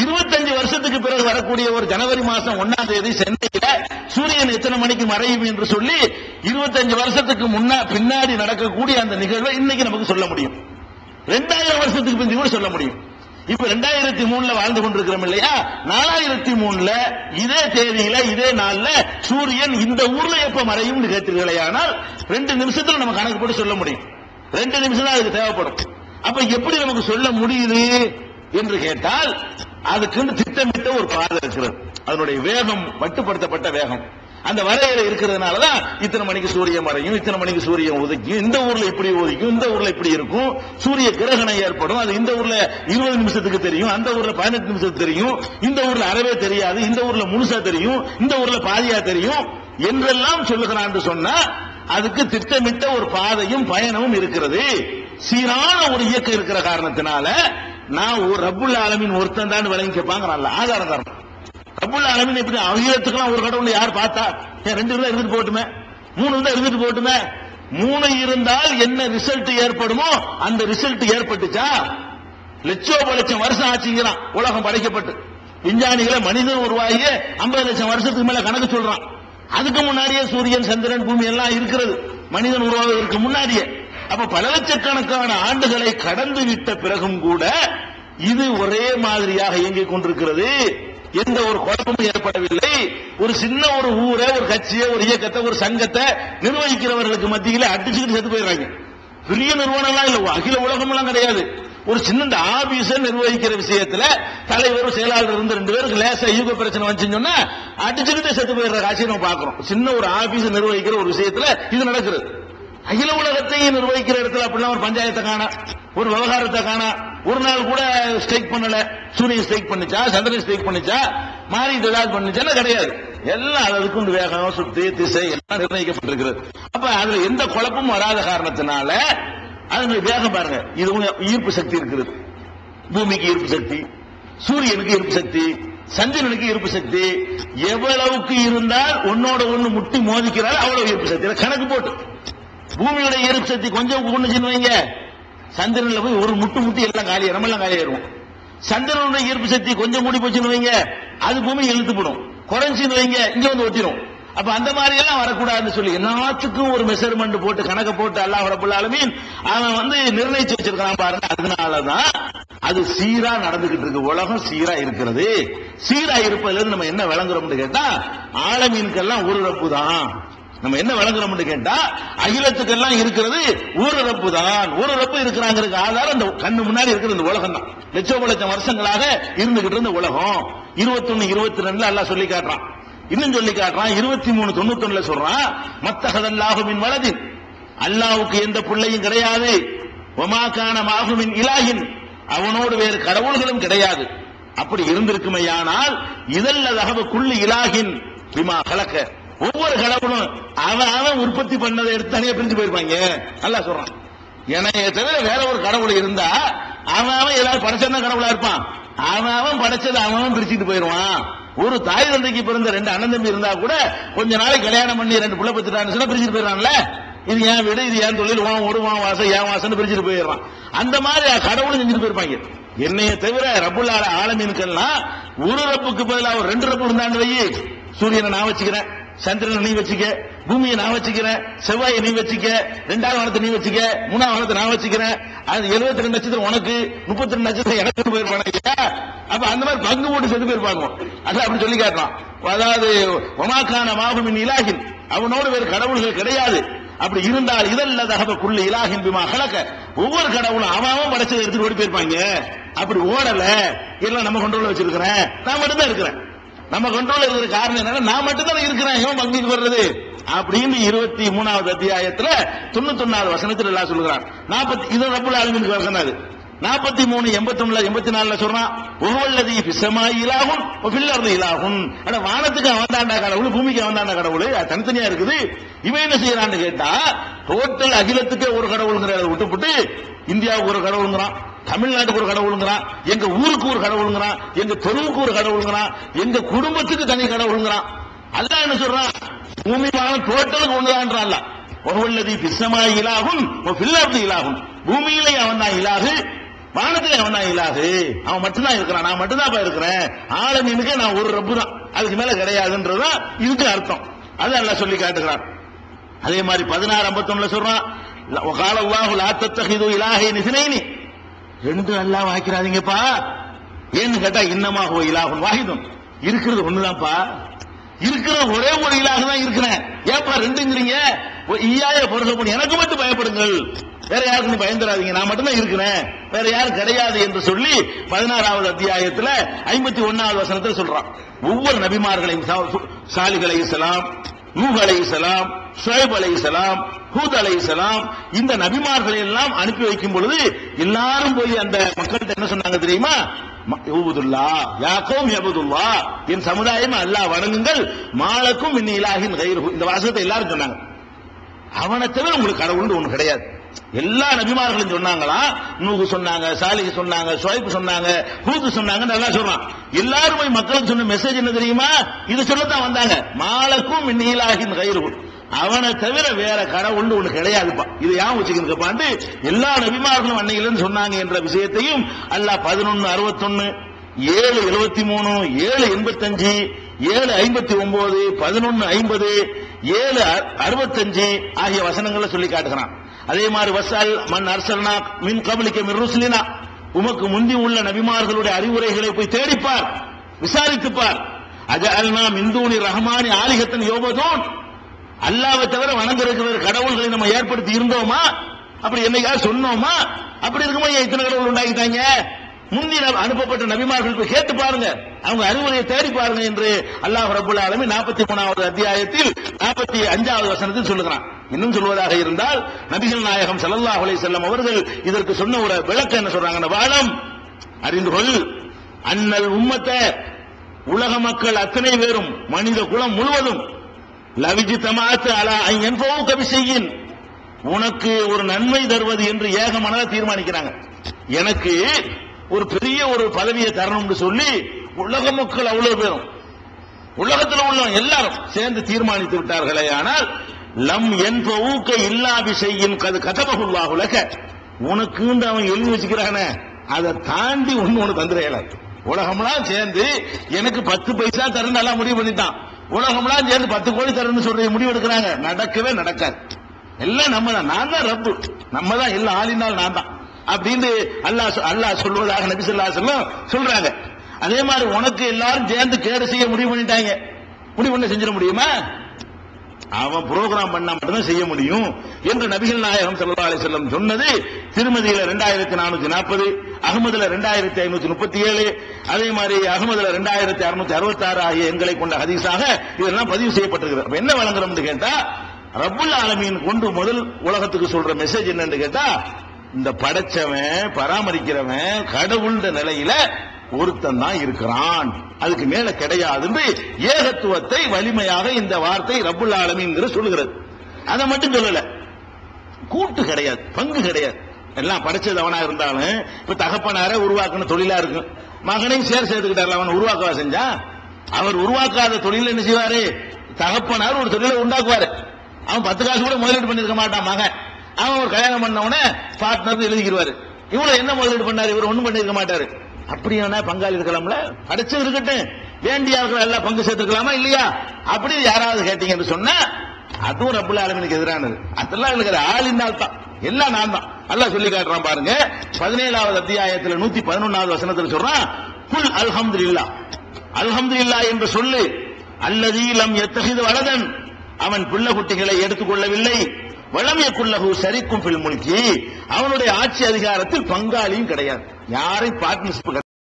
இருபத்தஞ்சு வருஷத்துக்கு பிறகு வரக்கூடிய ஒரு ஜனவரி மாசம் ஒன்னாம் தேதி சென்னையில சூரியன் எத்தனை மணிக்கு மறையும் என்று சொல்லி இருபத்தஞ்சு வருஷத்துக்கு முன்னா பின்னாடி நடக்கக்கூடிய அந்த நிகழ்வை இன்னைக்கு நமக்கு சொல்ல முடியும். ரெண்டாயிரம் வருஷத்துக்கு பிந்தி கூட சொல்ல முடியும். இப்ப ரெண்டாயிரத்தி மூணுல வாழ்ந்து கொண்டிருக்கிறோம் இல்லையா? நாலாயிரத்தி மூணுல இதே தேதியில இதே நாள்ல சூரியன் இந்த ஊர்ல எப்ப மறையும் கேட்டீர்களே ஆனால் ரெண்டு நிமிஷத்துல நம்ம கணக்கு போட்டு சொல்ல முடியும். ரெண்டு நிமிஷம் தான் அதுக்கு தேவைப்படும். அப்ப எப்படி நமக்கு சொல்ல முடியுது? என்று கேட்டால் அதுக்குன்னு திட்டமிட்ட ஒரு பாதை இருக்கிறது. அதனுடைய வேகம் மட்டுப்படுத்தப்பட்ட வேகம். அந்த வரையறை இருக்கிறதுனால தான் இத்தனை மணிக்கு சூரியன் மறையும் இத்தனை மணிக்கு சூரியன் உதிக்கும் இந்த ஊர்ல இப்படி உதிக்கும் இந்த ஊர்ல இப்படி இருக்கும் சூரிய கிரகணம் ஏற்படும் அது இந்த ஊர்ல இருபது நிமிஷத்துக்கு தெரியும் அந்த ஊர்ல பதினெட்டு நிமிஷத்துக்கு தெரியும் இந்த ஊர்ல அறவே தெரியாது இந்த ஊர்ல முழுசா தெரியும் இந்த ஊர்ல பாதியா தெரியும் என்றெல்லாம் சொல்லுகிறான் என்று சொன்னா அதுக்கு திட்டமிட்ட ஒரு பாதையும் பயணமும் இருக்கிறது. சீரான ஒரு இயக்கம் இருக்கிற காரணத்தினால நான் ஒரு ரப்புல் ஆலமின் ஒருத்தன் தான் விளங்கி கேட்பாங்க நல்ல ஆதாரம் தரணும். ரப்புல் ஆலமின் எப்படி? அகிலத்துக்கெல்லாம் ஒரு கடவுள் யார் பார்த்தா? ஏன் ரெண்டு இருந்தா இருந்துட்டு போட்டுமே மூணு இருந்தா இருந்துட்டு போட்டுமே மூணு இருந்தால் என்ன ரிசல்ட் ஏற்படுமோ அந்த ரிசல்ட் ஏற்பட்டுச்சா? லட்சோப லட்சம் வருஷம் ஆச்சுங்கிறான். உலகம் படைக்கப்பட்டு. விஞ்ஞானிகளை மனிதன் உருவாகி ஐம்பது லட்சம் வருஷத்துக்கு மேல கணக்கு சொல்றான். அதுக்கு முன்னாடியே சூரியன் சந்திரன் பூமி எல்லாம் இருக்கிறது. மனிதன் உருவாவதற்கு முன்னாடியே. அப்ப பல லட்சக்கணக்கான ஆண்டுகளை கடந்து விட்ட பிறகும் கூட இது ஒரே மாதிரியாக இயங்கிக் கொண்டிருக்கிறது. எந்த ஒரு குழப்பமும் ஏற்படவில்லை. ஒரு சின்ன ஒரு ஊரை ஒரு கட்சியை ஒரு இயக்கத்தை ஒரு சங்கத்தை நிர்வகிக்கிறவர்களுக்கு மத்தியில் அடிச்சுக்கிட்டு செத்து போயிடுறாங்க. பெரிய நிறுவனம்லாம் இல்ல அகில உலகம் எல்லாம் கிடையாது. ஒரு சின்ன ஆபீஸ நிர்வகிக்கிற விஷயத்துல தலைவர் செயலாளர் இருந்து ரெண்டு பேருக்கு லேசா யூக பிரச்சனை வந்துச்சுன்னு சொன்னா அடிச்சுக்கிட்டு செத்து போயிடுற காட்சியை நம்ம பாக்குறோம் சின்ன ஒரு ஆபீஸ் நிர்வகிக்கிற ஒரு விஷயத்துல இது நடக்கிறது. அகில உலகத்தையும் நிர்வகிக்கிற இடத்துல அப்படிலாம் ஒரு பஞ்சாயத்தை காணா ஒரு விவகாரத்தை காணா ஒரு நாள் கூட ஸ்ட்ரைக் பண்ணல சூரியன் ஸ்ட்ரைக் பண்ணிச்சா சந்திரன் ஸ்ட்ரைக் பண்ணிச்சா மாறி ஏதாவது பண்ணுச்சான்னு கிடையாது. எல்லாம் அதுக்கு இந்த வேகம் சுத்தி திசை எல்லாம் நிர்ணயிக்கப்பட்டிருக்கிறது. அப்ப அதுல எந்த குழப்பமும் வராத காரணத்தினால அதனுடைய வேகம் பாருங்க. இது ஈர்ப்பு சக்தி இருக்குது. பூமிக்கு ஈர்ப்பு சக்தி சூரியனுக்கு ஈர்ப்பு சக்தி சந்திரனுக்கு ஈர்ப்பு சக்தி எவ்வளவுக்கு இருந்தால் உன்னோட ஒண்ணு முட்டி மோதிக்கிறாள் அவ்வளவு ஈர்ப்பு சக்தி. கணக்கு போட்டு. பூமியோட ஈர்ப்பு சக்தி கொஞ்சம் கொண்டுச்சுன்னு வைங்க. சந்திரன்ல போய் ஒரு முட்டு முட்டு எல்லாம் காலி நம்ம எல்லாம் காலியாயிருவோம் சந்திரனோட ஈர்ப்பு சக்தி கொஞ்சம் மூடி போச்சுன்னு வைங்க. அது பூமி இழுத்துப்படும். குறைஞ்சுன்னு வைங்க இங்க வந்து ஒட்டிடும் அப்ப அந்த மாதிரி எல்லாம் வரக்கூடாதுன்னு சொல்லி எல்லாத்துக்கும் ஒரு மெஷர்மெண்ட் போட்டு கணக்க போட்டு எல்லாம் ரபுல் அவன் வந்து நிர்ணயிச்சு வச்சிருக்கான் பாருங்க. அதனாலதான் அது சீரா நடந்துகிட்டு இருக்கு. உலகம் சீரா இருக்கிறது. சீரா இருப்பதுல இருந்து நம்ம என்ன விளங்குறோம்னு கேட்டா ஆலமீனுக்கெல்லாம் ஒரு ரப்பு தான். நம்ம என்ன வழங்குறோம்னு கேட்டா அகிலத்துக்கெல்லாம் இருக்கிறது ஊரடப்பு தான் ஊரடப்பு இருக்கிறாங்க இருக்கிறாங்கிறதுக்கு ஆதாரம் அந்த கண்ணு முன்னாடி இருக்கிற இந்த உலகம் தான். லட்சம் லட்சம் வருஷங்களாக இருந்துகிட்டு இருந்த உலகம். இருபத்தொன்னு இருபத்தி ரெண்டுல எல்லாம் சொல்லி காட்டுறான். இன்னும் சொல்லி காட்டுறான். இருபத்தி மூணு தொண்ணூத்தொன்னுல சொல்றான் மத்தகதல்லாகுமின் வலது அல்லாவுக்கு எந்த பிள்ளையும் கிடையாது. ஒமாக்கான மாகுமின் இலாகின் அவனோடு வேறு கடவுள்களும் கிடையாது. அப்படி இருந்திருக்குமையானால் இதல்ல தகவ குள்ளி இலாகின் பிமா கலக்க ஒவ்வொரு கடவுளும் அவன் அவன் உற்பத்தி பண்ணதை எடுத்து தனியா பிரிஞ்சு போயிருப்பாங்க. நல்லா சொல்றான். என்னைய தவிர வேற ஒரு கடவுள் இருந்தா அவன் அவன் ஏதாவது படைச்சா கடவுளா இருப்பான். அவன் அவன் படைச்சது அவன் அவன் பிரிச்சுட்டு போயிருவான் ஒரு தாய் தந்தைக்கு பிறந்த ரெண்டு அண்ணன் தம்பி இருந்தா கூட கொஞ்ச நாளைக்கு கல்யாணம் பண்ணி ரெண்டு புள்ள பத்துட்டான்னு சொன்னா பிரிச்சுட்டு போயிடறான்ல? இது என் வீடு இது ஏன் தொழில் உன் ஓடு உன் வாசம் ஏன் வாசம்னு பிரிச்சுட்டு போயிடுறான். அந்த மாதிரி கடவுளும் செஞ்சுட்டு போயிருப்பாங்க. என்னைய தவிர ரப்புல்லால ஆலமீனுக்கெல்லாம் ஒரு ரப்புக்கு பதிலாக ஒரு ரெண்டு ரப்பு இருந்தாண்டு வை சூரியனை நான் வச்சுக்கிறேன். சந்திரனை நீ வச்சுக்க பூமியை நான் வச்சுக்கிறேன் செவ்வாயை நீ வச்சுக்க ரெண்டாவது வானத்தை நீ வச்சுக்க மூணாவது வானத்தை நான் வச்சுக்கிறேன். அது எழுபத்தி ரெண்டு நட்சத்திரம் உனக்கு முப்பத்தி ரெண்டு நட்சத்திரம் எனக்கு போயிருப்பாங்க இல்லையா அப்ப அந்த மாதிரி பங்கு போட்டு செத்து போயிருப்பாங்க அதான் அப்படி சொல்லி காட்டலாம். அதாவது ஒமாக்கான மாகுமின் இலாகின். அவனோடு வேறு கடவுள்கள் கிடையாது. அப்படி இருந்தால் இதல்ல தகவக்குள்ள இலாகின் பிமா கலக்க ஒவ்வொரு கடவுளும் அவன் அவன் படைச்சதை எடுத்துட்டு ஓடி போயிருப்பாங்க. அப்படி ஓடல. எல்லாம் நம்ம கண்ட்ரோல்ல வச்சிருக்கிறேன். நான் மட்டும்தான் இருக்கிறேன். நம்ம கண்ட்ரோல் இருக்கிற காரணம் என்னன்னா நான் மட்டும் தான் இருக்கிறேன் இவன் பங்குக்கு வர்றது. அப்படின்னு இருபத்தி மூணாவது அத்தியாயத்துல தொண்ணூத்தொன்னாவது வசனத்தில் எல்லாம் சொல்லுகிறான். நாற்பத்தி இது ரப்புல ஆலமீனுக்கு வசனம் அது. நாற்பத்தி மூணு எண்பத்தி ஒண்ணுல எண்பத்தி நாலுல சொல்றான் ஒவ்வொல்லதி பிசமா இலாகும் பில்லர்து இலாகும் அட வானத்துக்கு அவன் தாண்டா கடவுள் பூமிக்கு அவன் தாண்டா கடவுள். அது தனித்தனியா இருக்குது. இவன் என்ன செய்யறான்னு கேட்டா டோட்டல் அகிலத்துக்கே ஒரு கடவுளுங்கிறத விட்டுப்புட்டு இந்தியாவுக்கு ஒரு கடவுளுங்கிறான். தமிழ்நாட்டுக்கு ஒரு கடவுளுங்கிறான் எங்க ஊருக்கு ஒரு கடவுளுங்கிறான் எங்க தெருவுக்கு ஒரு கடவுளுங்கிறான் எங்க குடும்பத்துக்கு தனி கடவுளுங்கிறான் அல்ல என்ன சொல்றான்? பூமி வானம் டோட்டலுக்கு ஒண்ணுதான்றான்ல ஒவ்வொல்லதி பிசமாய் இலாகும் பில்லர்து இலாகும் பூமியிலே அவன் தான் இலாகு வானத்திலே அவன் தான் இலாகு. அவன் மட்டும்தான் இருக்கிறான் நான் மட்டும்தான் இருக்கிறேன். ஆளுநனுக்கு நான் ஒரு ரப்பு தான் அதுக்கு மேல கிடையாதுன்றதுதான் இதுக்கு அர்த்தம். அது நல்லா சொல்லி காட்டுகிறான். அதே மாதிரி பதினாறு ஐம்பத்தொன்னுல சொல்றான் கால அல்லாஹு லா தத்தஹிது இலாஹை நிசினைனி ரெண்டு அல்லாஹ் வாய்க்கிறாதீங்கப்பா. ஏன்னு கேட்டா இன்னமாக இலாகும் வாகிதம் இருக்கிறது ஒண்ணுதான்ப்பா. இருக்கிற ஒரே ஒரு இலாக தான் இருக்கிறேன். ஏப்பா ரெண்டுங்கிறீங்க? ஈயாய பொருள் எனக்கு மட்டும் பயப்படுங்கள். வேற யாருக்கும் பயந்துடாதீங்க. நான் மட்டும்தான் இருக்கிறேன். வேற யாரும் கிடையாது என்று சொல்லி பதினாறாவது அத்தியாயத்துல ஐம்பத்தி ஒன்னாவது வசனத்தில் சொல்றான். ஒவ்வொரு நபிமார்களையும் சாலிக் அலைஹிஸ்ஸலாம் நூஹ் அலைஹிஸ்ஸலாம் ஷுவைப் ஹூத் அலைஹிஸ்ஸலாம் இந்த நபிமார்களை எல்லாம் அனுப்பி வைக்கும் பொழுது எல்லாரும் போய் அந்த மக்கள்கிட்ட என்ன சொன்னாங்க தெரியுமா? யபுதுல்லா யாக்கோம் யபுதுல்லா என் சமுதாயம் அல்லாஹ் வணங்குங்கள் மாலக்கும் இன்னி இலாஹின் கைரு இந்த வாசகத்தை எல்லாரும் சொன்னாங்க. அவனை தவிர உங்களுக்கு கடவுள்னு ஒன்று கிடையாது. எல்லா நபிமார்களும் சொன்னாங்களா? நூகு சொன்னாங்க சாலிக்கு சொன்னாங்க சுவைப்பு சொன்னாங்க ஹூத்து சொன்னாங்க நல்லா சொல்றான். எல்லாரும் போய் மக்களுக்கு சொன்ன மெசேஜ் என்ன தெரியுமா? இது சொல்லத்தான் வந்தாங்க. மாலக்கும் நீலாகின் கயிறு அவனை தவிர வேற கடவுள்னு ஒண்ணு கிடையாதுப்பா. இது ஏன் வச்சுக்கிறப்பாண்டு எல்லா நபிமார்களும் அன்னையிலன்னு சொன்னாங்க என்ற விஷயத்தையும் அல்லாஹ் பதினொன்னு அறுபத்தொன்னு ஏழு எழுபத்தி மூணு ஏழு எண்பத்தஞ்சு ஏழு ஐம்பத்தி ஒன்பது பதினொன்னு ஐம்பது ஏழு அறுபத்தஞ்சு ஆகிய வசனங்களை சொல்லி காட்டுகிறான். அதே மாதிரி வசால் மண் அரசனா மின் கபலிக்க மின் ருஸ்லினா உமக்கு முந்தி உள்ள நபிமார்களுடைய அறிவுரைகளை போய் தேடிப்பார் விசாரித்துப்பார். அஜஅல்னா மிந்தூனி ரஹமானி ஆலிகத்தன் யோபதோன். அல்லாவை தவிர வணங்குறதுக்கு கடவுள்களை நம்ம ஏற்படுத்தி இருந்தோமா? அப்படி என்னைக்காவது சொன்னோமா? அப்படி இருக்கும்போது ஏன் இத்தனை கடவுள் உண்டாக்கிட்டாங்க? முந்தி அனுப்பப்பட்ட நபிமார்கள் கேட்டு பாருங்க. அவங்க அறிவுரையை தேடி பாருங்க என்று அல்லாஹ் ரபுல் ஆலமி நாற்பத்தி மூணாவது அத்தியாயத்தில் நாற்பத்தி அஞ்சாவது வசனத்தில் சொல்லுகிறான். இன்னும் சொல்வதாக இருந்தால் நபிகள் நாயகம் ஸல்லல்லாஹு அலை செல்லம் அவர்கள் இதற்கு சொன்ன ஒரு விளக்கம் என்ன சொல்றாங்க? வாழம் அறிந்து கொள். அன்னல் உம்மத்தை உலக மக்கள் அத்தனை பேரும் மனித குலம் முழுவதும் லவிஜி தமாத்து அலா என்போ கவி செய்யின் உனக்கு ஒரு நன்மை தருவது என்று ஏகமனதாக தீர்மானிக்கிறாங்க. எனக்கு ஒரு பெரிய ஒரு பதவியை தரணும்னு சொல்லி உலக மக்கள் அவ்வளவு பேரும் உலகத்தில் உள்ள எல்லாரும் சேர்ந்து தீர்மானித்து விட்டார்களே ஆனால் லம் என்பவுக்க இல்லாபி செய்யும் கது கதபகுல்லாஹ் உலக உனக்குண்டு அவன் எழுதி வச்சுக்கிறானே அதை தாண்டி ஒன்னு ஒன்று தந்துடையல உலகம்லாம் சேர்ந்து எனக்கு பத்து பைசா தரணும் எல்லாம் முடிவு பண்ணிட்டான். உலகம்லாம் சேர்ந்து பத்து கோடி தரணும்னு சொல்ற முடிவு எடுக்கிறாங்க நடக்கவே நடக்காது. எல்லாம் நம்ம தான் நான் தான் ரப்பு. நம்ம தான் எல்லாம் ஆளினால் நான் தான். அப்படின்னு அல்லாஹ் அல்லாஹ் சொல்வதாக நபி சொல்லா சொல்லும் சொல்றாங்க. அதே மாதிரி உனக்கு எல்லாரும் சேர்ந்து கேடு செய்ய முடிவு பண்ணிட்டாங்க. முடிவு பண்ண செஞ்சிட முடியுமா? அவன் புரோகிராம் பண்ணா மட்டும்தான் செய்ய முடியும் என்று நபிகள் நாயகம் சல்லா அலி செல்லம் சொன்னது. திருமதியில ரெண்டாயிரத்தி நானூத்தி நாற்பது அகமதுல ரெண்டாயிரத்தி ஐநூத்தி முப்பத்தி ஏழு அதே மாதிரி அகமதுல ரெண்டாயிரத்தி அறுநூத்தி அறுபத்தி ஆறு ஆகிய எண்களை கொண்ட ஹதீஸாக இதெல்லாம் பதிவு செய்யப்பட்டிருக்கிறது. அப்ப என்ன வழங்குறோம்னு கேட்டா ரப்புல் ஆலமியின் கொண்டு முதல் உலகத்துக்கு சொல்ற மெசேஜ் என்னன்னு கேட்டா இந்த படைச்சவன் பராமரிக்கிறவன் கடவுள்ன்ற நிலையில ஒருத்தன் தான் இருக்கிறான். அதுக்கு மேல கிடையாது ஏகத்துவத்தை வலிமையாக இந்த வார்த்தை ரப்புல் ஆலமிங்கிற சொல்லுகிறது. அதை மட்டும் சொல்லல. கூட்டு கிடையாது பங்கு கிடையாது. எல்லாம் படைச்சது அவனா இருந்தாலும் இப்ப தகப்பனார உருவாக்குன தொழிலா இருக்கும். மகனையும் சேர் சேர்த்துக்கிட்டார் அவன் உருவாக்கவா செஞ்சா? அவர் உருவாக்காத தொழில் என்ன செய்வாரு? தகப்பனார் ஒரு தொழிலை உண்டாக்குவாரு. அவன் பத்து காசு கூட முதலீடு பண்ணிருக்க மாட்டான் மகன். அவன் ஒரு கல்யாணம் பண்ண உடனே பார்ட்னர் எழுதிக்கிறாரு இவ்வளவு என்ன முதலீடு பண்ணாரு? இவர் ஒண்ணும் பண்ணிருக்க மாட்டாரு. அப்படியான பங்காளி இருக்கலாம்ல? அடைச்சு இருக்கட்டும். வேண்டிய ஆட்கள் எல்லாம் பங்கு சேர்த்துக்கலாமா இல்லையா? அப்படி யாராவது கேட்டீங்கன்னு சொன்னா அதுவும் ரப்புல் ஆலமினுக்கு எதிரானது. அதெல்லாம் எனக்கு இருந்தால் தான் எல்லாம் நான் தான். நல்லா சொல்லி காட்டுறான் பாருங்க. பதினேழாவது அத்தியாயத்துல நூத்தி பதினொன்னாவது வசனத்தில் சொல்றான் குல் அல்ஹம்துலில்லா அல்ஹம்துலில்லா என்று சொல்லு. அல்லதீலம் லம் எத்தகிது வலதன். அவன் பிள்ளை குட்டிகளை எடுத்துக்கொள்ளவில்லை. வளமையக்குள்ளகு சரிக்கும் பில் முல்கி. அவனுடைய ஆட்சி அதிகாரத்தில் பங்காளியும் கிடையாது. யாரையும் பார்ட்னர்ஷிப்